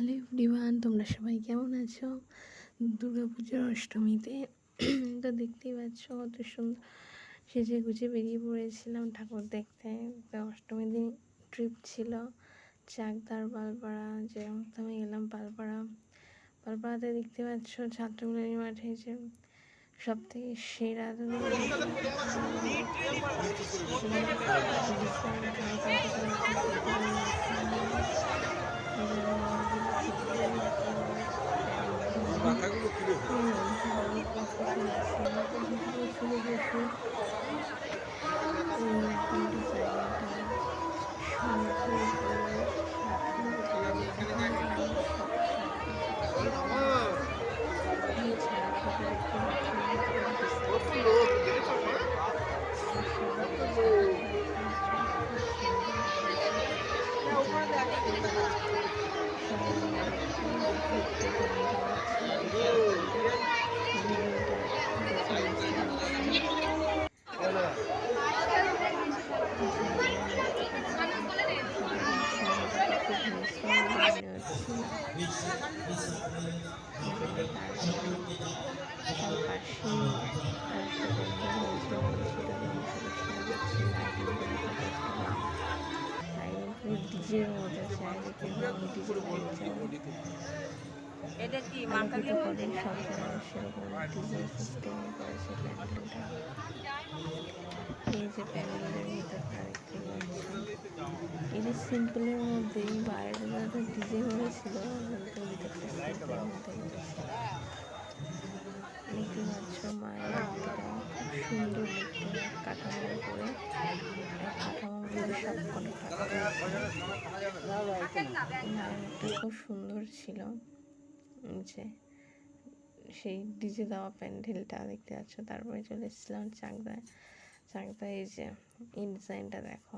Hello everyone তোমরা সবাই কেমন আছো? দুর্গা পুজোর অষ্টমীতে তো দেখতেই পাচ্ছ কত সুন্দর সেজে গুজে বেরিয়ে পড়েছিলাম ঠাকুর দেখতে। তো অষ্টমীর দিন ট্রিপ ছিল চাকদার পালপাড়া যেরকম তো আমি গেলাম পালপাড়া পালপাড়াতে দেখতে পাচ্ছ ছাত্রগুলোর মাঠে যে সব থেকে সেরা ডিজের মতো চারিদিকে এটা কি সিস্টেম করেছে প্যান্ডেলটা এই যে প্যান্ডেলের ভিতরটা দেখতে পাচ্ছি। এটা সিম্পলের মধ্যেই বাইরে দেখতে পাচ্ছ মায়ের মূর্তিটা সুন্দর দেখতে কাঠামোর উপরে। কাঠামোগুলো সব কোনো মায়ের খুব সুন্দর ছিল। যে সেই ডিজে দেওয়া প্যান্ডেলটা দেখতে পাচ্ছ, তারপরে চলে এসেছিলাম চাকদায় চাকদায় এই যে এই ডিজাইনটা দেখো,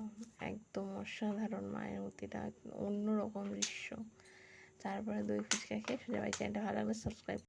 একদম অসাধারণ মায়ের মূর্তিটা, অন্যরকম দৃশ্য। তারপরে দই ফুচকা খেয়ে সোজা বাই চ্যানেলটা ভালো লাগলে সাবস্ক্রাইব